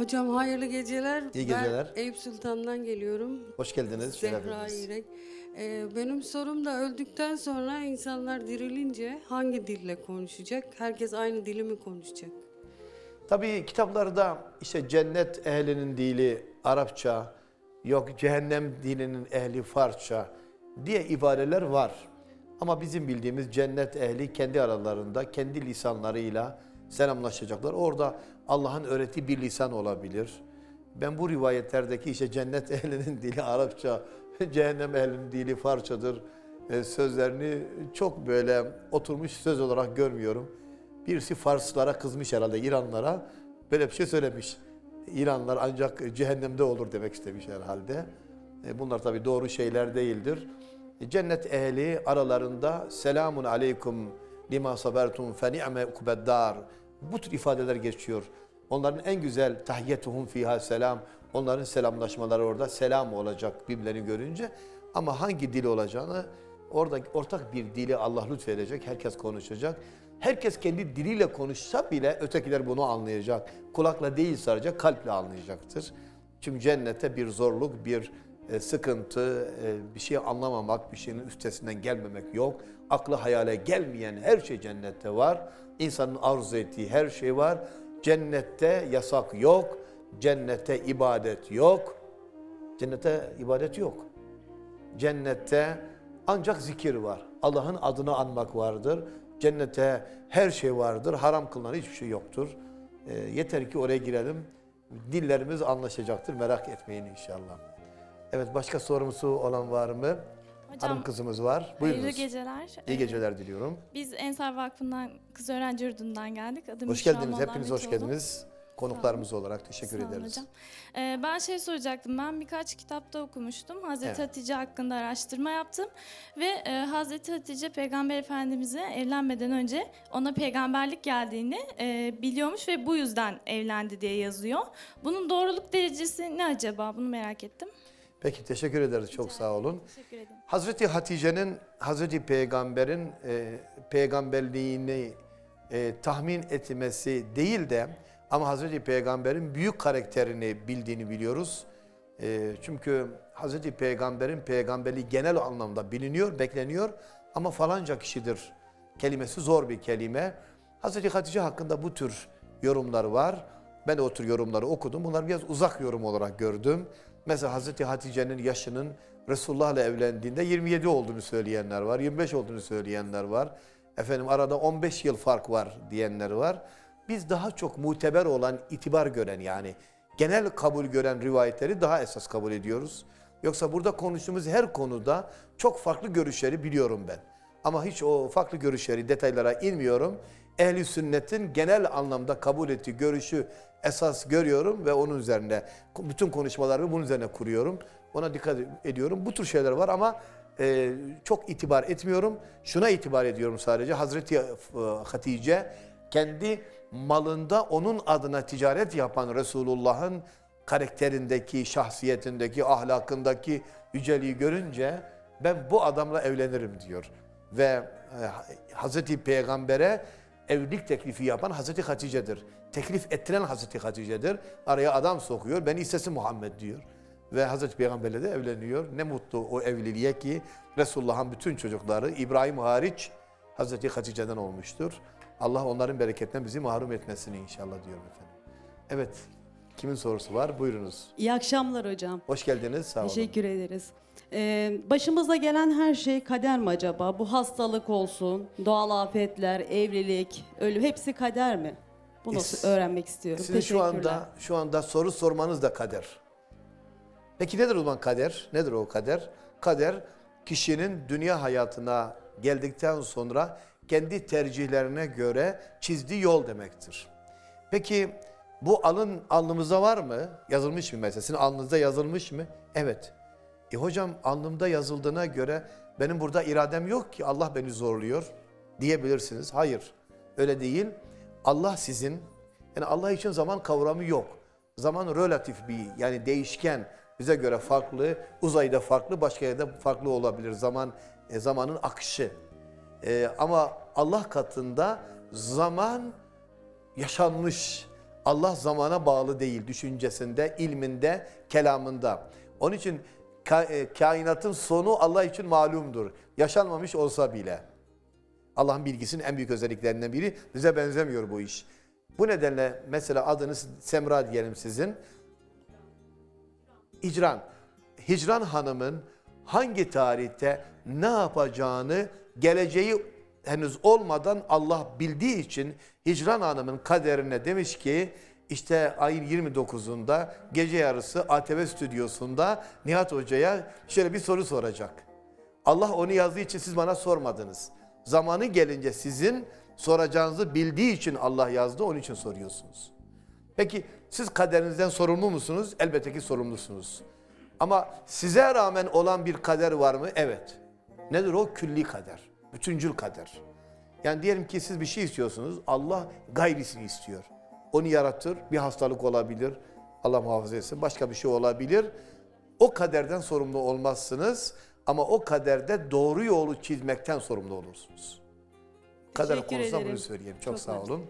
Hocam hayırlı geceler. İyi geceler. Ben Eyüp Sultan'dan geliyorum. Hoş geldiniz. Zehra. İrek. Ee, benim sorum da öldükten sonra insanlar dirilince hangi dille konuşacak? Herkes aynı dili mi konuşacak? Tabii kitaplarda işte cennet ehlinin dili Arapça, yok cehennem dilinin ehli Farsça diye ibareler var. Ama bizim bildiğimiz cennet ehli kendi aralarında, kendi lisanlarıyla selamlaşacaklar. Orada Allah'ın öğrettiği bir lisan olabilir. Ben bu rivayetlerdeki işte cennet ehlinin dili Arapça, cehennem ehlinin dili Farsçadır e, sözlerini çok böyle oturmuş söz olarak görmüyorum. Birisi Farslara kızmış herhalde İranlara. Böyle bir şey söylemiş. İranlar ancak cehennemde olur demek istemiş herhalde. E, Bunlar tabii doğru şeyler değildir. E, Cennet ehli aralarında selamun aleyküm lima sabertum fe ni'me ukubeddar. Bu tür ifadeler geçiyor. Onların en güzel tahiyyetuhum fiha selam. Onların selamlaşmaları orada selam olacak birbirlerini görünce. Ama hangi dil olacağını orada ortak bir dili Allah lütfedecek. Herkes konuşacak. Herkes kendi diliyle konuşsa bile ötekiler bunu anlayacak. Kulakla değil sadece kalple anlayacaktır. Çünkü cennette bir zorluk, bir e, sıkıntı, e, bir şey anlamamak, bir şeyin üstesinden gelmemek yok. Aklı hayale gelmeyen her şey cennette var. İnsanın arzu ettiği her şey var. Cennette yasak yok. Cennette ibadet yok. Cennette ibadet yok. Cennette ancak zikir var. Allah'ın adını anmak vardır. Cennete her şey vardır. Haram kılınan hiçbir şey yoktur. E, yeter ki oraya girelim. Dillerimiz anlaşacaktır. Merak etmeyin inşallah. Evet başka sorumuzu olan var mı? Hocam, Hanım kızımız var. Hayırlı Buyurunuz. geceler. İyi Ee, geceler diliyorum. Biz Ensar Vakfı'ndan kız öğrenci yurdundan geldik. Adım Hoş geldiniz. Hepiniz hoş geldiniz. Konuklarımız olarak teşekkür Sağ ederiz. hocam. Ee, ben şey soracaktım. Ben birkaç kitapta okumuştum. Hazreti Evet. Hatice hakkında araştırma yaptım. Ve e, Hazreti Hatice Peygamber Efendimiz'e evlenmeden önce ona peygamberlik geldiğini e, biliyormuş ve bu yüzden evlendi diye yazıyor. Bunun doğruluk derecesi ne acaba? Bunu merak ettim. Peki teşekkür ederiz. Çok sağ olun. Teşekkür ederim. Hazreti Hatice'nin Hazreti Peygamber'in e, peygamberliğini e, tahmin etmesi değil de ama Hazreti Peygamber'in büyük karakterini bildiğini biliyoruz. E, çünkü Hazreti Peygamber'in peygamberliği genel anlamda biliniyor, bekleniyor ama falanca kişidir kelimesi zor bir kelime. Hazreti Hatice hakkında bu tür yorumlar var. Ben de o tür yorumları okudum. Bunlar biraz uzak yorum olarak gördüm. Mesela Hazreti Hatice'nin yaşının Resulullah ile evlendiğinde 27 olduğunu söyleyenler var. 25 olduğunu söyleyenler var. Efendim arada 15 yıl fark var diyenler var. Biz daha çok muteber olan, itibar gören yani genel kabul gören rivayetleri daha esas kabul ediyoruz. Yoksa burada konuştuğumuz her konuda çok farklı görüşleri biliyorum ben. Ama hiç o farklı görüşleri detaylara inmiyorum. Ehli sünnetin genel anlamda kabul ettiği görüşü esas görüyorum ve onun üzerine bütün konuşmalarımı bunun üzerine kuruyorum. Ona dikkat ediyorum. Bu tür şeyler var ama e, çok itibar etmiyorum. Şuna itibar ediyorum sadece. Hazreti e, Hatice kendi malında onun adına ticaret yapan Resulullah'ın karakterindeki, şahsiyetindeki, ahlakındaki yüceliği görünce ben bu adamla evlenirim diyor. Ve e, Hazreti Peygamber'e evlilik teklifi yapan Hazreti Hatice'dir. Teklif ettiren Hazreti Hatice'dir. Araya adam sokuyor, beni istesi Muhammed diyor. Ve Hazreti Peygamber'le de evleniyor. Ne mutlu o evliliğe ki Resulullah'ın bütün çocukları İbrahim hariç Hazreti Hatice'den olmuştur. Allah onların bereketinden bizi mahrum etmesin inşallah diyorum efendim. Evet, kimin sorusu var? Buyurunuz. İyi akşamlar hocam. Hoş geldiniz, sağ olun. Teşekkür ederiz. Ee, başımıza gelen her şey kader mi acaba? Bu hastalık olsun, doğal afetler, evlilik, ölüm hepsi kader mi? Bunu Es- öğrenmek istiyorum. Sizin şu anda şu anda soru sormanız da kader. Peki nedir o zaman kader? Nedir o kader? Kader kişinin dünya hayatına geldikten sonra kendi tercihlerine göre çizdiği yol demektir. Peki bu alın alnımızda var mı? Yazılmış mı mesela? Sizin alnınızda yazılmış mı? Evet. E hocam alnımda yazıldığına göre benim burada iradem yok ki Allah beni zorluyor diyebilirsiniz. Hayır öyle değil. Allah sizin yani Allah için zaman kavramı yok. Zaman relatif bir yani değişken bize göre farklı, uzayda farklı, başka yerde farklı olabilir zaman e, zamanın akışı. E, ama Allah katında zaman yaşanmış, Allah zamana bağlı değil düşüncesinde, ilminde, kelamında. Onun için e, kainatın sonu Allah için malumdur. Yaşanmamış olsa bile. Allah'ın bilgisinin en büyük özelliklerinden biri. Bize benzemiyor bu iş. Bu nedenle mesela adınız Semra diyelim sizin. Hicran. Hicran Hanım'ın hangi tarihte ne yapacağını geleceği henüz olmadan Allah bildiği için Hicran Hanım'ın kaderine demiş ki işte ayın 29'unda gece yarısı ATV stüdyosunda Nihat Hoca'ya şöyle bir soru soracak. Allah onu yazdığı için siz bana sormadınız. Zamanı gelince sizin soracağınızı bildiği için Allah yazdı, onun için soruyorsunuz. Peki siz kaderinizden sorumlu musunuz? Elbette ki sorumlusunuz. Ama size rağmen olan bir kader var mı? Evet. Nedir o? Külli kader. Bütüncül kader. Yani diyelim ki siz bir şey istiyorsunuz. Allah gayrisini istiyor. Onu yaratır. Bir hastalık olabilir. Allah muhafaza etsin. Başka bir şey olabilir. O kaderden sorumlu olmazsınız. Ama o kaderde doğru yolu çizmekten sorumlu olursunuz. Kader konusunda bunu söyleyeyim. Çok, Çok sağ olun.